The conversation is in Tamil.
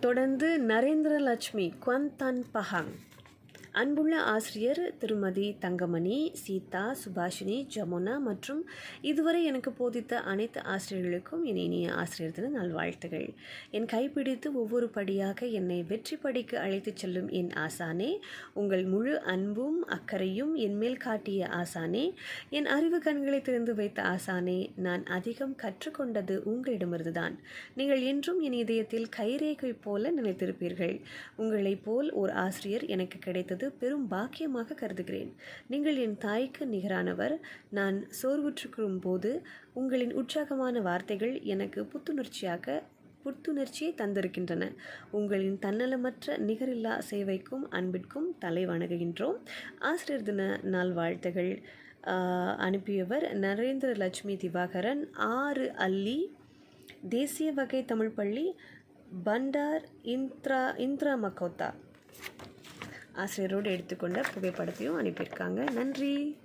தொடர்ந்து நரேந்திர லட்சுமி குவந்தன் பஹாங் அன்புள்ள ஆசிரியர் திருமதி தங்கமணி சீதா சுபாஷினி ஜமுனா மற்றும் இதுவரை எனக்கு போதித்த அனைத்து ஆசிரியர்களுக்கும் என் இனிய ஆசிரியர் தின நல்வாழ்த்துகள். என் கைப்பிடித்து ஒவ்வொரு படியாக என்னை வெற்றி படிக்கு அழைத்துச் செல்லும் என் ஆசானே உங்கள் முழு அன்பும் அக்கறையும் என்மேல் காட்டிய ஆசானே என் அறிவு கண்களை திறந்து வைத்த ஆசானே நான் அதிகம் கற்றுக்கொண்டது உங்களிடமிருந்துதான். நீங்கள் என்றும் என் இதயத்தில் கைரேகை போல நினைத்திருப்பீர்கள் உங்களைப் போல் ஓர் ஆசிரியர் எனக்கு கிடைத்தது பெரும் பாக்கியமாக கருதுகிறேன். நீங்கள் என் தாய்க்கு நிகரானவர். நான் சோர்வுற்றுக்கும் போது உங்களின் உற்சாகமான வார்த்தைகள் எனக்கு புத்துணர்ச்சியாக புத்துணர்ச்சியை தந்திருக்கின்றன. உங்களின் தன்னலமற்ற நிகரில்லா சேவைக்கும் அன்பிற்கும் தலை வணங்குகின்றோம். ஆசிரியர் தின நாள் வாழ்த்துகள். அனுப்பியவர் நரேந்திர லட்சுமி திவாகரன். ஆறு அல்லி தேசிய வகை தமிழ் பள்ளி பண்டார் இந்திரா இந்திரா மக்கோத்தா ஆசிரியரோடு எடுத்துக்கொண்ட புகைப்படத்தையும் அனுப்பியிருக்காங்க. நன்றி.